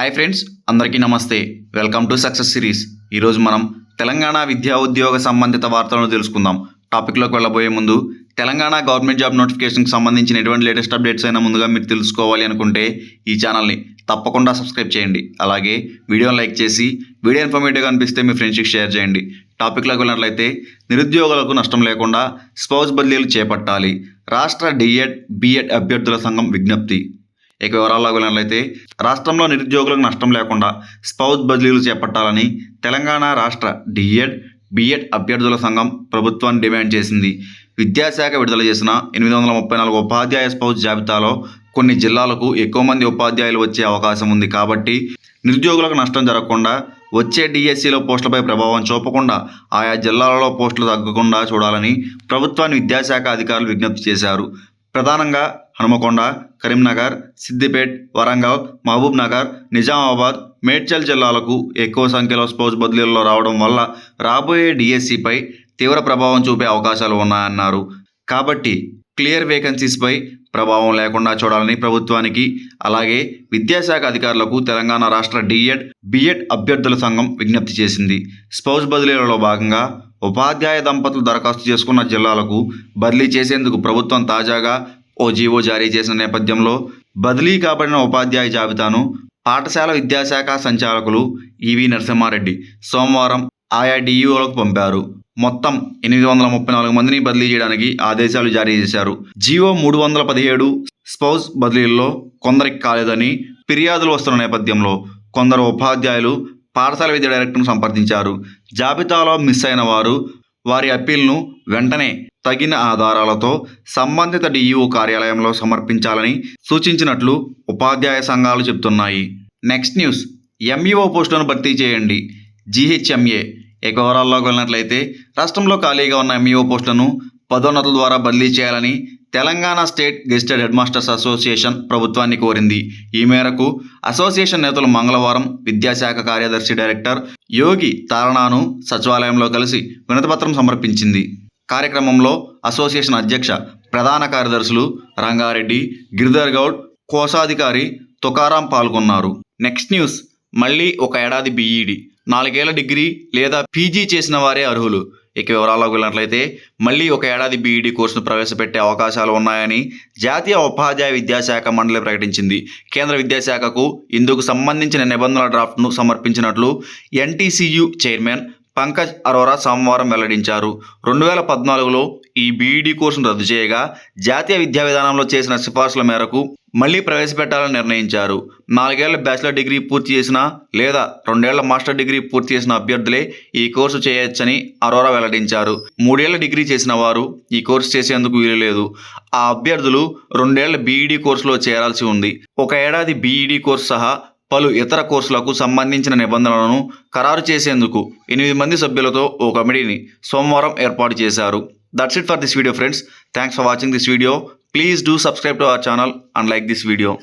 Hi friends అందరికీ నమస్తే. Welcome to success series ఈరోజు మనం తెలంగాణ విద్యా ఉద్యోగ సంబంధిత వార్తలను తెలుసుకుందాం. టాపిక్లోకి వెళ్ళబోయే ముందు తెలంగాణ గవర్నమెంట్ జాబ్ నోటిఫికేషన్కి సంబంధించిన ఎటువంటి లేటెస్ట్ అప్డేట్స్ అయినా ముందుగా మీరు తెలుసుకోవాలి అనుకుంటే ఈ ఛానల్ని తప్పకుండా సబ్స్క్రైబ్ చేయండి. అలాగే వీడియోని లైక్ చేసి వీడియో ఇన్ఫర్మేటివ్గా అనిపిస్తే మీ ఫ్రెండ్స్కి షేర్ చేయండి. టాపిక్లోకి వెళ్ళినట్లయితే నిరుద్యోగులకు నష్టం లేకుండా స్పౌస్ బదిలీలు చేపట్టాలి. రాష్ట్ర డిఎడ్ బిఎడ్ అభ్యర్థుల సంఘం విజ్ఞప్తి. ఇక వివరాల్లో వెళ్ళినట్లయితే రాష్ట్రంలో నిరుద్యోగులకు నష్టం లేకుండా స్పౌస్ బదిలీలు చేపట్టాలని తెలంగాణ రాష్ట్ర డిఎడ్ బిఎడ్ అభ్యర్థుల సంఘం ప్రభుత్వాన్ని డిమాండ్ చేసింది. విద్యాశాఖ విడుదల చేసిన ఎనిమిది వందల ముప్పై నాలుగు ఉపాధ్యాయ స్పౌస్ జాబితాలో కొన్ని జిల్లాలకు ఎక్కువ మంది ఉపాధ్యాయులు వచ్చే అవకాశం ఉంది కాబట్టి నిరుద్యోగులకు నష్టం జరగకుండా వచ్చే డిఎస్సిలో పోస్టులపై ప్రభావం చూపకుండా ఆయా జిల్లాలలో పోస్టులు తగ్గకుండా చూడాలని ప్రభుత్వాన్ని విద్యాశాఖ అధికారులు విజ్ఞప్తి చేశారు. ప్రధానంగా హనుమకొండ కరీంనగర్ సిద్దిపేట్ వరంగల్ మహబూబ్ నగర్ నిజామాబాద్ మేడ్చల్ జిల్లాలకు ఎక్కువ సంఖ్యలో స్పౌస్ బదిలీల్లో రావడం వల్ల రాబోయే డిఎస్సిపై తీవ్ర ప్రభావం చూపే అవకాశాలు ఉన్నాయన్నారు. కాబట్టి క్లియర్ వేకెన్సీస్పై ప్రభావం లేకుండా చూడాలని ప్రభుత్వానికి అలాగే విద్యాశాఖ అధికారులకు తెలంగాణ రాష్ట్ర డిఎడ్ బిఎడ్ అభ్యర్థుల సంఘం విజ్ఞప్తి చేసింది. స్పౌస్ బదిలీలలో భాగంగా ఉపాధ్యాయ దంపతులు దరఖాస్తు చేసుకున్న జిల్లాలకు బదిలీ చేసేందుకు ప్రభుత్వం తాజాగా ఓ జీవో జారీ చేసిన నేపథ్యంలో బదిలీ కాబడిన ఉపాధ్యాయ జాబితాను పాఠశాల విద్యాశాఖ సంచాలకులు ఈవి నరసింహారెడ్డి సోమవారం ఆయా డిఈఓలకు పంపారు. మొత్తం ఎనిమిది వందల ముప్పై నాలుగు మందిని బదిలీ చేయడానికి ఆదేశాలు జారీ చేశారు. జీవో మూడు వందల పదిహేడు స్పౌస్ బదిలీల్లో కొందరికి కాలేదని ఫిర్యాదులు వస్తున్న నేపథ్యంలో కొందరు ఉపాధ్యాయులు పాఠశాల విద్య డైరెక్టర్ను సంప్రదించారు. జాబితాలో మిస్ అయిన వారు వారి అప్పీల్ను వెంటనే తగిన ఆధారాలతో సంబంధిత డిఈఓ కార్యాలయంలో సమర్పించాలని సూచించినట్లు ఉపాధ్యాయ సంఘాలు చెబుతున్నాయి. నెక్స్ట్ న్యూస్ ఎంఈఓ పోస్టులను భర్తీ చేయండి. జీహెచ్ఎంఏ ఇక వివరాల్లోకి వెళ్ళినట్లయితే రాష్ట్రంలో ఖాళీగా ఉన్న ఎంఈఓ పోస్టులను పదోన్నతుల ద్వారా బదిలీ చేయాలని Telangana state gazetted head masters association ప్రభుత్వాన్ని కోరింది. ఈ మేరకు అసోసియేషన్ నేతలు మంగళవారం విద్యాశాఖ కార్యదర్శి డైరెక్టర్ యోగి తారణాను సచివాలయంలో కలిసి వినతిపత్రం సమర్పించింది. కార్యక్రమంలో అసోసియేషన్ అధ్యక్ష ప్రధాన కార్యదర్శులు రంగారెడ్డి గిరిధర్ గౌడ్ కోశాధికారి తుకారాం పాల్గొన్నారు. Next news. మళ్ళీ ఒక ఏడాది బీఈడి నాలుగేళ్ళ డిగ్రీ లేదా పీజీ చేసిన వారే అర్హులు. ఇక వివరాల్లోకి వెళ్ళినట్లయితే మళ్ళీ ఒక ఏడాది బీఈడి కోర్సును ప్రవేశపెట్టే అవకాశాలు ఉన్నాయని జాతీయ ఉపాధ్యాయ విద్యాశాఖ మండలి ప్రకటించింది. కేంద్ర విద్యాశాఖకు ఇందుకు సంబంధించిన నిబంధనల డ్రాఫ్ట్ను సమర్పించినట్లు ఎన్టీసీయు చైర్మన్ పంకజ్ అరోరా సోమవారం వెల్లడించారు. రెండు వేల పద్నాలుగులో ఈ బీఈడీ కోర్సును రద్దు చేయగా జాతీయ విద్యా విధానంలో చేసిన సిఫార్సుల మేరకు మళ్ళీ ప్రవేశపెట్టాలని నిర్ణయించారు. నాలుగేళ్ళ బ్యాచిలర్ డిగ్రీ పూర్తి చేసిన లేదా రెండేళ్ళ మాస్టర్ డిగ్రీ పూర్తి చేసిన అభ్యర్థులే ఈ కోర్సు చేయొచ్చని అరోరా వెల్లడించారు. మూడేళ్ళ డిగ్రీ చేసిన వారు ఈ కోర్సు చేసేందుకు వీలు లేదు ఆ అభ్యర్థులు రెండేళ్ళ బీఈడీ కోర్సులో చేరాల్సి ఉంది. ఒక ఏడాది బీఈడీ కోర్సు సహా పలు ఇతర కోర్సులకు సంబంధించిన నిబంధనలను ఖరారు చేసేందుకు ఎనిమిది మంది సభ్యులతో ఓ కమిటీని సోమవారం ఏర్పాటు చేశారు. That's it for this video friends. Thanks for watching this video. Please do subscribe to our channel and like this video.